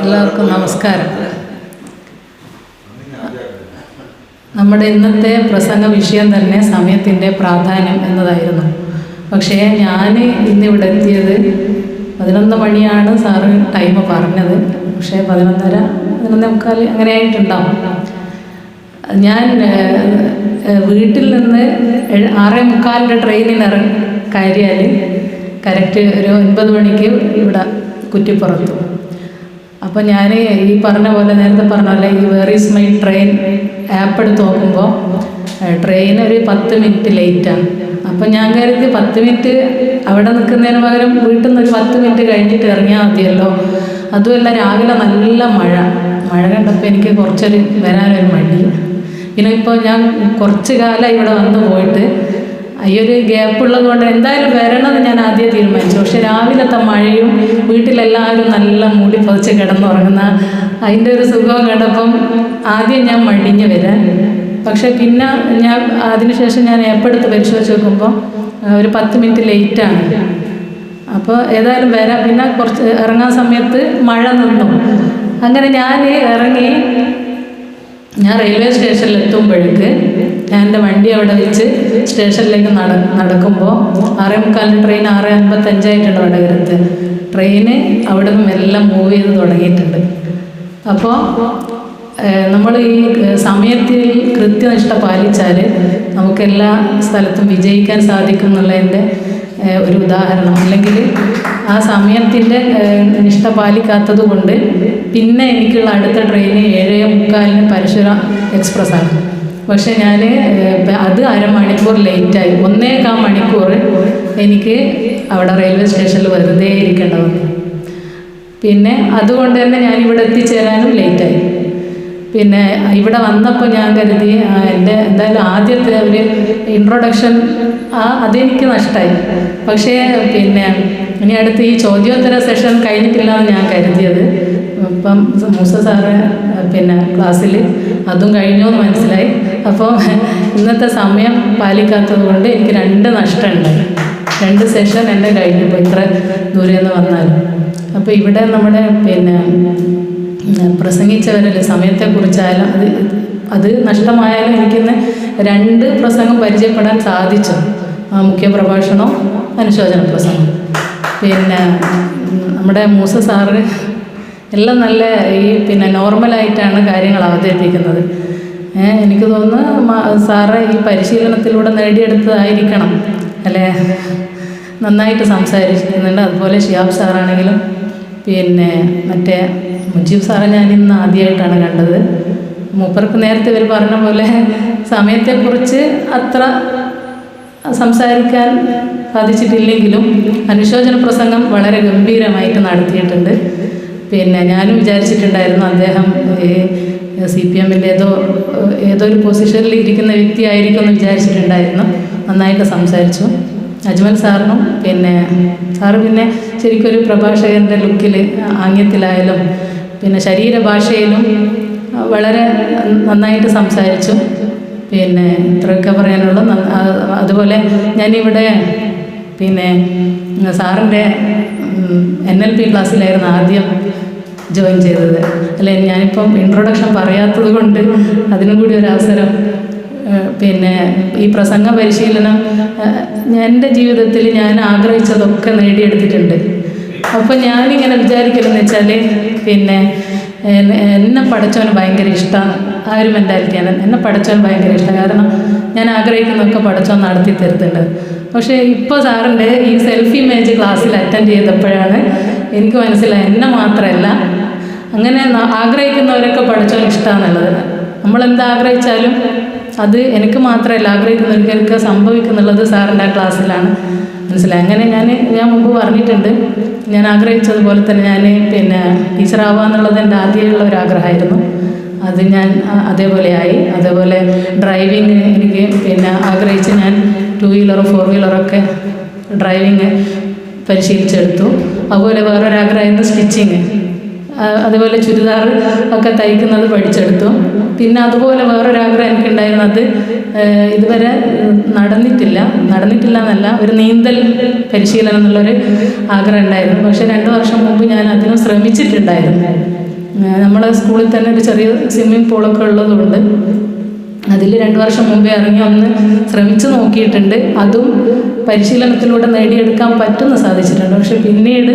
എല്ലാവർക്കും നമസ്കാരം. നമ്മുടെ ഇന്നത്തെ പ്രസംഗ വിഷയം തന്നെ സമയത്തിന്റെ പ്രാധാന്യം എന്നതായിരുന്നു. പക്ഷേ ഞാൻ ഇന്നിവിടെ എത്തിയത് പതിനൊന്ന് മണിയാണ് സാറ് ടൈം പറഞ്ഞത്. പക്ഷേ പതിനൊന്നര പതിനൊന്നേ മുക്കാൽ അങ്ങനെ ആയിട്ടുണ്ടാവും. ഞാൻ വീട്ടിൽ നിന്ന് ആറേ മുക്കാലിന്റെ ട്രെയിനിൽ ഇറങ്ങി കയറിയാൽ കറക്റ്റ് ഒരു ഒൻപത് മണിക്ക് ഇവിടെ കുറ്റിപ്പുറത്തു. അപ്പോൾ ഞാൻ ഈ പറഞ്ഞ പോലെ നേരത്തെ പറഞ്ഞ പോലെ ഈ where is my train app എടുത്ത് നോക്കുമ്പോൾ ട്രെയിൻ ഒരു പത്ത് മിനിറ്റ് ലേറ്റാണ് അപ്പം ഞാൻ കരുതി പത്ത് മിനിറ്റ് അവിടെ നിൽക്കുന്നതിന് പകരം വീട്ടിൽ നിന്ന് ഒരു പത്ത് മിനിറ്റ് കഴിഞ്ഞിട്ട് ഇറങ്ങിയാൽ മതിയല്ലോ. അതുമല്ല രാവിലെ നല്ല മഴ. മഴ കണ്ടപ്പോൾ എനിക്ക് കുറച്ചൊരു വരാനൊരു മടി. പിന്നെ ഇപ്പോൾ ഞാൻ കുറച്ച് കാലം ഇവിടെ വന്നു പോയിട്ട് ഈ ഒരു ഗ്യാപ്പ് ഉള്ളത് കൊണ്ട് എന്തായാലും വരണമെന്ന് ഞാൻ ആദ്യം തീരുമാനിച്ചു. പക്ഷെ രാവിലത്തെ മഴയും വീട്ടിലെല്ലാവരും നല്ല മൂടി പതിച്ച് കിടന്നുറങ്ങുന്ന അതിന്റെ ഒരു സുഖം കണ്ടപ്പം ആദ്യം ഞാൻ മടിഞ്ഞ് വരാൻ. പക്ഷെ പിന്നെ ഞാൻ അതിനുശേഷം ഞാൻ എപ്പെടുത്ത് പരിശോധിച്ച് നോക്കുമ്പോൾ ഒരു പത്ത് മിനിറ്റ് ലേറ്റാണ്. അപ്പോൾ ഏതായാലും വരാം. പിന്നെ കുറച്ച് ഇറങ്ങാൻ സമയത്ത് മഴ നിന്നു. അങ്ങനെ ഞാൻ ഇറങ്ങി ഞാൻ റെയിൽവേ സ്റ്റേഷനിൽ എത്തുമ്പോഴേക്ക് ഞാൻ എന്റെ വണ്ടി അവിടെ വെച്ച് സ്റ്റേഷനിലേക്ക് നട നടക്കുമ്പോൾ ആറേ മുക്കാലിന് ട്രെയിൻ ആറ് അൻപത്തഞ്ചായിട്ടുണ്ട് വടകരത്ത്. ട്രെയിന് അവിടെ നിന്ന് എല്ലാം മൂവ് ചെയ്ത് തുടങ്ങിയിട്ടുണ്ട്. അപ്പോൾ നമ്മൾ ഈ സമയത്തിൽ കൃത്യനിഷ്ഠ പാലിച്ചാൽ നമുക്ക് എല്ലാ സ്ഥലത്തും വിജയിക്കാൻ സാധിക്കും എന്നുള്ളതിന്റെ ഒരു ഉദാഹരണം. അല്ലെങ്കിൽ ആ സമയത്തിന്റെ നിഷ്ഠ പാലിക്കാത്തത് കൊണ്ട് പിന്നെ എനിക്കുള്ള അടുത്ത ട്രെയിന് ഏഴേ മുക്കാലിന് പരശുരാം എക്സ്പ്രസ് ആണ് പക്ഷേ ഞാൻ അത് അരമണിക്കൂർ ലേറ്റായി. ഒന്നേകാൽ മണിക്കൂർ എനിക്ക് അവിടെ റെയിൽവേ സ്റ്റേഷനിൽ വെറുതെ ഇരിക്കേണ്ട പിന്നെ അതുകൊണ്ട് തന്നെ ഞാൻ ഇവിടെ എത്തിച്ചേരാനും ലേറ്റായി. പിന്നെ ഇവിടെ വന്നപ്പോൾ ഞാൻ കരുതി എന്റെ എന്തായാലും ആദ്യത്തെ ഒരു ഇൻട്രൊഡക്ഷൻ ആ അതെനിക്ക് നഷ്ടമായി പക്ഷേ പിന്നെ ഇനി അടുത്ത് ഈ ചോദ്യോത്തര സെഷൻ കഴിഞ്ഞിട്ടില്ല എന്ന് ഞാൻ കരുതിയത്. ഇപ്പം മൂസ സാറ് പിന്നെ ക്ലാസ്സിൽ അതും കഴിഞ്ഞു എന്ന് മനസ്സിലായി. അപ്പോൾ ഇന്നത്തെ സമയം പാലിക്കാത്തത് കൊണ്ട് എനിക്ക് രണ്ട് നഷ്ടമുണ്ടായി രണ്ട് സെഷൻ എന്റെ കഴിഞ്ഞു പോയി ഇത്ര ദൂരെ നിന്ന് വന്നാലും. അപ്പോൾ ഇവിടെ നമ്മുടെ പിന്നെ പ്രസംഗിച്ചവരല്ലേ സമയത്തെക്കുറിച്ചായാലും അത് അത് നഷ്ടമായാലും എനിക്കിന്ന് രണ്ട് പ്രസംഗം പരിചയപ്പെടാൻ സാധിച്ചു. മുഖ്യ പ്രഭാഷണവും അനുശോചന പ്രസംഗം പിന്നെ നമ്മുടെ മൂസ സാറ് എല്ലാം നല്ല ഈ പിന്നെ നോർമലായിട്ടാണ് കാര്യങ്ങൾ അവതരിപ്പിക്കുന്നത്. എനിക്ക് തോന്നുന്നു സാറ് ഈ പരിശീലനത്തിലൂടെ നേടിയെടുത്തതായിരിക്കണം. അല്ലേ? നന്നായിട്ട് സംസാരിക്കുന്നുണ്ട് അതുപോലെ ഷിയാബ് സാറാണെങ്കിലും പിന്നെ മറ്റേ മുജീബ് സാറെ ഞാൻ ഇന്ന് ആദ്യമായിട്ടാണ് കണ്ടത്. മൂപ്പർക്ക് നേരത്തെ ഇവർ പറഞ്ഞ പോലെ സമയത്തെക്കുറിച്ച് അത്ര സംസാരിക്കാൻ സാധിച്ചിട്ടില്ലെങ്കിലും അനുശോചന പ്രസംഗം വളരെ ഗംഭീരമായിട്ട് നടത്തിയിട്ടുണ്ട്. പിന്നെ ഞാനും വിചാരിച്ചിട്ടുണ്ടായിരുന്നു അദ്ദേഹം സി പി എമ്മിന്റെ ഏതോ ഏതോ ഒരു പൊസിഷനിൽ ഇരിക്കുന്ന വ്യക്തിയായിരിക്കും എന്ന് വിചാരിച്ചിട്ടുണ്ടായിരുന്നു. നന്നായിട്ട് സംസാരിച്ചു. അജ്മൽ സാറിനും പിന്നെ സാറ് പിന്നെ ശരിക്കൊരു പ്രഭാഷകന്റെ ലുക്കിൽ ആംഗ്യത്തിലായാലും പിന്നെ ശരീരഭാഷയിലും വളരെ നന്നായിട്ട് സംസാരിച്ചു. പിന്നെ ഇത്രയൊക്കെ പറയാനുള്ള. അതുപോലെ ഞാനിവിടെ പിന്നെ സാറിന്റെ എൻ എൽ പി ക്ലാസ്സിലായിരുന്നു ആദ്യം ജോയിൻ ചെയ്തത്. അല്ലെ ഞാനിപ്പം ഇൻട്രൊഡക്ഷൻ പറയാത്തത് കൊണ്ട് അതിനും കൂടി ഒരു അവസരം പിന്നെ ഈ പ്രസംഗ പരിശീലനം എന്റെ ജീവിതത്തിൽ ഞാൻ ആഗ്രഹിച്ചതൊക്കെ നേടിയെടുത്തിട്ടുണ്ട്. അപ്പോൾ ഞാനിങ്ങനെ വിചാരിക്കലെന്ന് വെച്ചാൽ പിന്നെ എന്നെ പഠിച്ചവന് ഭയങ്കര ഇഷ്ടമാണ് ആ ഒരു മെന്റാലിറ്റിയാണ് എന്നെ പഠിച്ചവൻ ഭയങ്കര ഇഷ്ടം. കാരണം ഞാൻ ആഗ്രഹിക്കുന്നതൊക്കെ പഠിച്ചവൻ നടത്തി തരുന്നുണ്ട്. പക്ഷേ ഇപ്പോൾ സാറിന്റെ ഈ സെൽഫ് ഇമേജ് ക്ലാസ്സിൽ അറ്റൻഡ് ചെയ്തപ്പോഴാണ് എനിക്ക് മനസ്സിലായി എന്നെ മാത്രമല്ല അങ്ങനെ ആഗ്രഹിക്കുന്നവരൊക്കെ പഠിച്ചവൻ ഇഷ്ടമാണെന്നുള്ളത് നമ്മളെന്ത് ആഗ്രഹിച്ചാലും അത് എനിക്ക് മാത്രമല്ല ആഗ്രഹിക്കുന്നവർക്ക് സംഭവിക്കുന്നുള്ളത് സാറിന്റെ ആ ക്ലാസ്സിലാണ് മനസ്സിലായി. അങ്ങനെ ഞാൻ ഞാൻ മുമ്പ് പറഞ്ഞിട്ടുണ്ട്. ഞാൻ ആഗ്രഹിച്ചതുപോലെ തന്നെ ഞാൻ പിന്നെ ടീച്ചറാവുക എന്നുള്ളത് എന്റെ ആദ്യമുള്ള ഒരു ആഗ്രഹമായിരുന്നു. അത് ഞാൻ അതേപോലെ ആയി. അതേപോലെ ഡ്രൈവിങ് എനിക്ക് പിന്നെ ആഗ്രഹിച്ച് ഞാൻ ടു വീലറും ഫോർ വീലറൊക്കെ ഡ്രൈവിങ് പരിശീലിച്ചെടുത്തു. അതുപോലെ വേറൊരാഗ്രഹമായിരുന്നു സ്റ്റിച്ചിങ്. അതുപോലെ ചുരിദാർ ഒക്കെ തയ്ക്കുന്നത് പഠിച്ചെടുത്തു. പിന്നെ അതുപോലെ വേറൊരാഗ്രഹം എനിക്കുണ്ടായിരുന്നത് ഇതുവരെ നടന്നിട്ടില്ല നടന്നിട്ടില്ല. എന്നല്ല ഒരു നീന്തൽ പരിശീലനം എന്നുള്ളൊരു ആഗ്രഹം ഉണ്ടായിരുന്നു. പക്ഷേ രണ്ട് വർഷം മുമ്പ് ഞാൻ അതിനും ശ്രമിച്ചിട്ടുണ്ടായിരുന്നു. നമ്മളെ സ്കൂളിൽ തന്നെ ഒരു ചെറിയ സ്വിമ്മിംഗ് പൂളൊക്കെ ഉള്ളതുകൊണ്ട് അതിൽ രണ്ട് വർഷം മുമ്പേ ഇറങ്ങി ഒന്ന് ശ്രമിച്ചു നോക്കിയിട്ടുണ്ട്. അതും പരിശീലനത്തിലൂടെ നേടിയെടുക്കാൻ പറ്റുന്ന സാധിച്ചിട്ടുണ്ട്. പക്ഷെ പിന്നീട്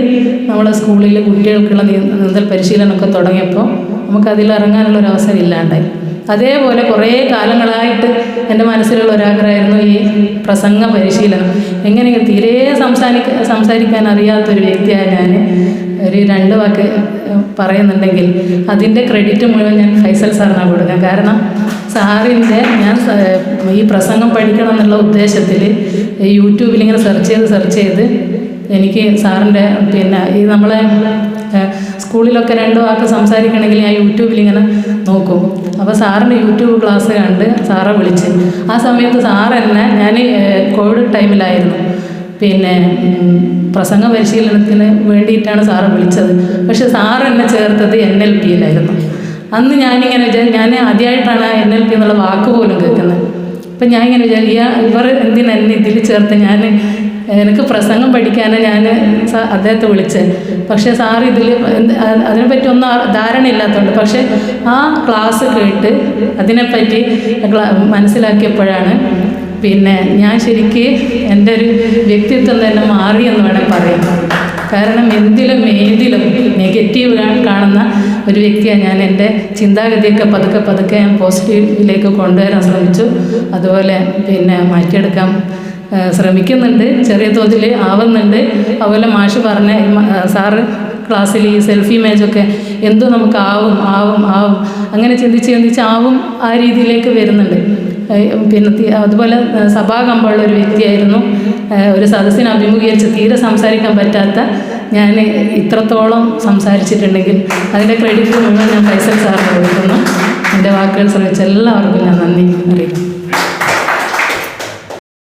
നമ്മളെ സ്കൂളിൽ കുട്ടികൾക്കുള്ള നീന്തൽ പരിശീലനമൊക്കെ തുടങ്ങിയപ്പോൾ നമുക്കതിൽ ഇറങ്ങാനുള്ള ഒരു അവസരം ഇല്ലാണ്ടായി. അതേപോലെ കുറേ കാലങ്ങളായിട്ട് എന്റെ മനസ്സിലുള്ള ഒരാഗ്രഹമായിരുന്നു ഈ പ്രസംഗ പരിശീലനം. എങ്ങനെ തീരെ സംസാരിക്ക സംസാരിക്കാൻ അറിയാത്തൊരു വ്യക്തിയായ ഞാൻ ഒരു രണ്ട് വാക്ക് പറയുന്നുണ്ടെങ്കിൽ അതിന്റെ ക്രെഡിറ്റ് മുഴുവൻ ഞാൻ ഫൈസൽ സാറിനാണ് കൊടുക്കുക കാരണം സാറിന്റെ ഞാൻ ഈ പ്രസംഗം പഠിക്കണം എന്നുള്ള ഉദ്ദേശത്തിൽ യൂട്യൂബിൽ ഇങ്ങനെ സെർച്ച് ചെയ്ത് സെർച്ച് ചെയ്ത് എനിക്ക് സാറിന്റെ പിന്നെ ഈ നമ്മളെ സ്കൂളിലൊക്കെ രണ്ട് വാക്ക് സംസാരിക്കണമെങ്കിൽ ഞാൻ യൂട്യൂബിൽ ഇങ്ങനെ നോക്കും. അപ്പോൾ സാറിന്റെ യൂട്യൂബ് ക്ലാസ് കണ്ട് സാറെ വിളിച്ച്. ആ സമയത്ത് സാർ ഞാൻ കോവിഡ് ടൈമിലായിരുന്നു പിന്നെ പ്രസംഗ പരിശീലനത്തിന് വേണ്ടിയിട്ടാണ് സാറ് വിളിച്ചത്. പക്ഷെ സാർ എന്നെ ചേർത്തത് എൻ എൽ പിയിലായിരുന്നു. അന്ന് ഞാനിങ്ങനെ വിചാരിച്ചു ഞാൻ ആദ്യമായിട്ടാണ് എൻ എൽ പി എന്നുള്ള വാക്ക് പോലും കേൾക്കുന്നത്. അപ്പം ഞാൻ ഇങ്ങനെ വിചാരിക്കുക ഇവർ എന്തിനാ എന്നെ ഇതിൽ ചേർത്ത് ഞാൻ എനിക്ക് പ്രസംഗം പഠിക്കാനാണ് ഞാൻ അദ്ദേഹത്തെ വിളിച്ചത് പക്ഷേ സാർ ഇതിൽ അതിനെപ്പറ്റി ഒന്നും ധാരണ ധാരണയില്ലാത്തതുകൊണ്ട് പക്ഷേ ആ ക്ലാസ് കേട്ട് അതിനെപ്പറ്റി മനസ്സിലാക്കിയപ്പോഴാണ് പിന്നെ ഞാൻ ശരിക്ക് എന്റെ ഒരു വ്യക്തിത്വം തന്നെ മാറി എന്ന് വേണം പറയാം കാരണം എന്തിലും ഏതിലും നെഗറ്റീവ് കാണുന്ന ഒരു വ്യക്തിയാണ് ഞാൻ. എന്റെ ചിന്താഗതിയൊക്കെ പതുക്കെ പതുക്കെ ഞാൻ പോസിറ്റീവിലേക്ക് കൊണ്ടുവരാൻ ശ്രമിച്ചു. അതുപോലെ പിന്നെ മാറ്റിയെടുക്കാൻ ശ്രമിക്കുന്നുണ്ട്. ചെറിയ തോതിൽ ആവുന്നുണ്ട്. അതുപോലെ മാഷ് പറഞ്ഞ സാറ് ക്ലാസ്സിൽ ഈ സെൽഫി ഇമേജൊക്കെ എന്തു നമുക്ക് ആവും ആവും ആവും. അങ്ങനെ ചിന്തിച്ച് ചിന്തിച്ച് ആവും ആ രീതിയിലേക്ക് വരുന്നുണ്ട്. പിന്നെ അതുപോലെ സഭാ സഭാകമ്പമുള്ള ഒരു വ്യക്തിയായിരുന്നു. ഒരു സദസ്സിനെ അഭിമുഖീകരിച്ച് തീരെ സംസാരിക്കാൻ പറ്റാത്ത ഞാൻ ഇത്രത്തോളം സംസാരിച്ചിട്ടുണ്ടെങ്കിൽ അതിന്റെ ക്രെഡിറ്റ് മുഴുവൻ ഞാൻ ഫൈസൽ സാറിന് കൊടുക്കുന്നു. എന്റെ വാക്കുകൾ ശ്രമിച്ച എല്ലാവർക്കും ഞാൻ നന്ദി അറിയിക്കുന്നു.